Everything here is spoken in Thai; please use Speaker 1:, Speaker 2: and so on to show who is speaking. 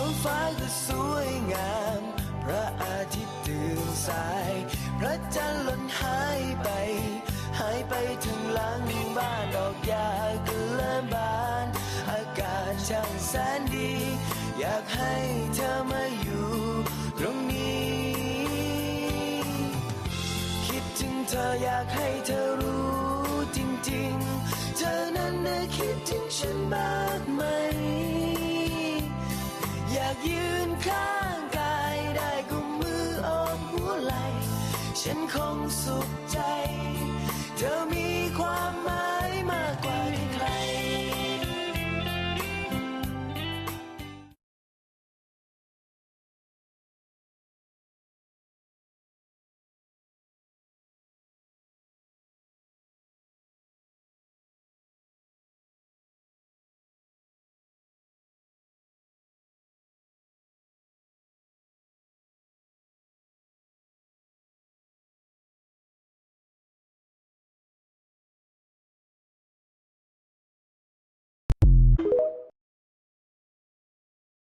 Speaker 1: ท้องฟ้าก็สวยงาม พระอาทิตย์ตื่นสาย พระจันทร์หล่นหายไป หายไปถึงหลังบ้านดอกหญ้าก็เริ่มบาน อากาศช่างแสนดี อยากให้เธอมาอยู่ตรงนี้ คิดถึงเธออยากให้เธอรู้จริง ๆ เธอนั้นน่ะคิดถึงฉันบ้างไหม ยืนข้างกายได้กุมมืออมหัวไหล ฉันคงสุขใจ